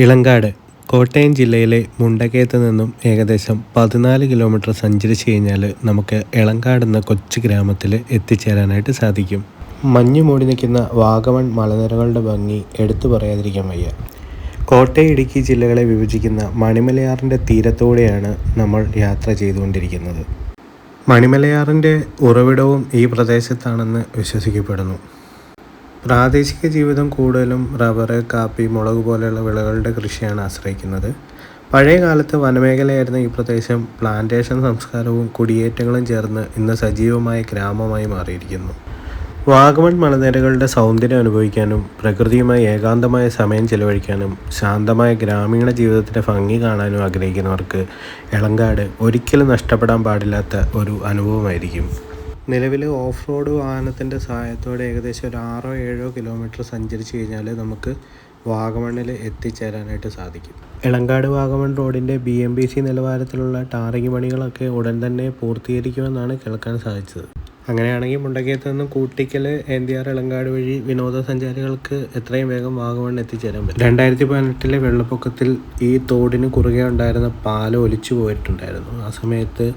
ഇളങ്കാട് കോട്ടയം ജില്ലയിലെ മുണ്ടകേത്ത് നിന്നും ഏകദേശം പതിനാല് കിലോമീറ്റർ സഞ്ചരിച്ച് കഴിഞ്ഞാൽ നമുക്ക് ഇളങ്കാട് എന്ന കൊച്ചു ഗ്രാമത്തിൽ എത്തിച്ചേരാനായിട്ട് സാധിക്കും. മഞ്ഞു മൂടി നിൽക്കുന്ന വാഗമൺ മലനിരകളുടെ ഭംഗി എടുത്തു പറയാതിരിക്കാൻ വയ്യ. കോട്ടയം ഇടുക്കി ജില്ലകളെ വിഭജിക്കുന്ന മണിമലയാറിന്റെ തീരത്തോടെയാണ് നമ്മൾ യാത്ര ചെയ്തുകൊണ്ടിരിക്കുന്നത്. മണിമലയാറിന്റെ ഉറവിടവും ഈ പ്രദേശത്താണെന്ന് വിശ്വസിക്കപ്പെടുന്നു. പ്രാദേശിക ജീവിതം കൂടുതലും റബ്ബർ കാപ്പി മുളക് പോലെയുള്ള വിളകളുടെ കൃഷിയാണ് ആശ്രയിക്കുന്നത്. പഴയ കാലത്ത് വനമേഖലയായിരുന്ന ഈ പ്രദേശം പ്ലാന്റേഷൻ സംസ്കാരവും കുടിയേറ്റങ്ങളും ചേർന്ന് ഇന്ന് സജീവമായ ഗ്രാമമായി മാറിയിരിക്കുന്നു. വാഗമൺ മലനിരകളുടെ സൗന്ദര്യം അനുഭവിക്കാനും പ്രകൃതിയുമായി ഏകാന്തമായ സമയം ചെലവഴിക്കാനും ശാന്തമായ ഗ്രാമീണ ജീവിതത്തിന്റെ ഭംഗി കാണാനും ആഗ്രഹിക്കുന്നവർക്ക് എളങ്കാട് ഒരിക്കലും നഷ്ടപ്പെടാൻ പാടില്ലാത്ത ഒരു അനുഭവമായിരിക്കും. നിലവിൽ ഓഫ് റോഡ് വാഹനത്തിന്റെ സഹായത്തോടെ ഏകദേശം ഒരു ആറോ ഏഴോ കിലോമീറ്റർ സഞ്ചരിച്ച് കഴിഞ്ഞാൽ നമുക്ക് വാഗമണ്ണിൽ എത്തിച്ചേരാനായിട്ട് സാധിക്കും. എളങ്കാട് വാഗമൺ റോഡിന്റെ ബി എം ബി സി നിലവാരത്തിലുള്ള ടാറിങ് പണികളൊക്കെ ഉടൻ തന്നെ പൂർത്തീകരിക്കുമെന്നാണ് കേൾക്കാൻ സാധിച്ചത്. അങ്ങനെയാണെങ്കിൽ മുണ്ടക്കയത്ത് നിന്ന് കൂട്ടിക്കൽ ആർ ഇളങ്കാട് വഴി വിനോദസഞ്ചാരികൾക്ക് എത്രയും വേഗം വാഗമൺ എത്തിച്ചേരാൻ പറ്റും. രണ്ടായിരത്തി പതിനെട്ടിലെ വെള്ളപ്പൊക്കത്തിൽ ഈ തോടിന് കുറുകെ ഉണ്ടായിരുന്ന പാലം ഒലിച്ചു പോയിട്ടുണ്ടായിരുന്നു. ആ സമയത്ത്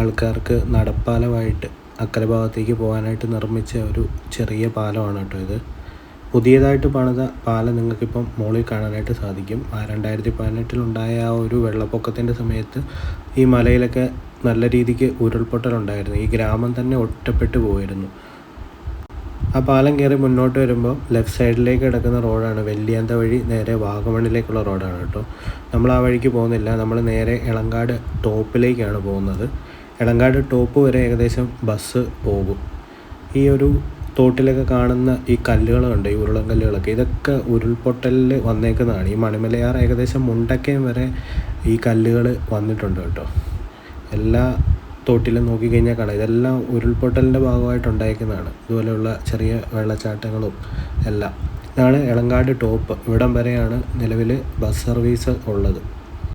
ആൾക്കാർക്ക് നടപ്പാലമായിട്ട് അക്കരെ ഭാഗത്തേക്ക് പോകാനായിട്ട് നിർമ്മിച്ച ഒരു ചെറിയ പാലമാണ് കേട്ടോ ഇത്. പുതിയതായിട്ട് പണിത പാലം നിങ്ങൾക്കിപ്പം മുകളിൽ കാണാനായിട്ട് സാധിക്കും. ആ രണ്ടായിരത്തി പതിനെട്ടിലുണ്ടായ ആ ഒരു വെള്ളപ്പൊക്കത്തിന്റെ സമയത്ത് ഈ മലയിലൊക്കെ നല്ല രീതിക്ക് ഉരുൾപൊട്ടലുണ്ടായിരുന്നു. ഈ ഗ്രാമം തന്നെ ഒറ്റപ്പെട്ടു പോയിരുന്നു. ആ പാലം കയറി മുന്നോട്ട് വരുമ്പോൾ ലെഫ്റ്റ് സൈഡിലേക്ക് കിടക്കുന്ന റോഡാണ്. വെല്ലിയാന്ത വഴി നേരെ വാഗമണിലേക്കുള്ള റോഡാണ് കേട്ടോ. നമ്മൾ ആ വഴിക്ക് പോകുന്നില്ല. നമ്മൾ നേരെ ഇളങ്കാട് ടോപ്പിലേക്കാണ് പോകുന്നത്. എളങ്കാട് ടോപ്പ് വരെ ഏകദേശം ബസ് പോകും. ഈ ഒരു തോട്ടിലൊക്കെ കാണുന്ന ഈ കല്ലുകളുണ്ട് ഈ ഉരുളൻ കല്ലുകളൊക്കെ. ഇതൊക്കെ ഉരുൾപൊട്ടലിൽ വന്നേക്കുന്നതാണ്. ഈ മണിമലയാർ ഏകദേശം മുണ്ടക്കയം വരെ ഈ കല്ലുകൾ വന്നിട്ടുണ്ട് കേട്ടോ. എല്ലാ തോട്ടിലും നോക്കിക്കഴിഞ്ഞാൽ കാണാം. ഇതെല്ലാം ഉരുൾപൊട്ടലിന്റെ ഭാഗമായിട്ട് ഉണ്ടായിരിക്കുന്നതാണ് ഇതുപോലെയുള്ള ചെറിയ വെള്ളച്ചാട്ടങ്ങളും എല്ലാം. ഇതാണ് എളങ്കാട് ടോപ്പ് ഇവിടം വരെയാണ് നിലവിൽ ബസ് സർവീസ് ഉള്ളത്.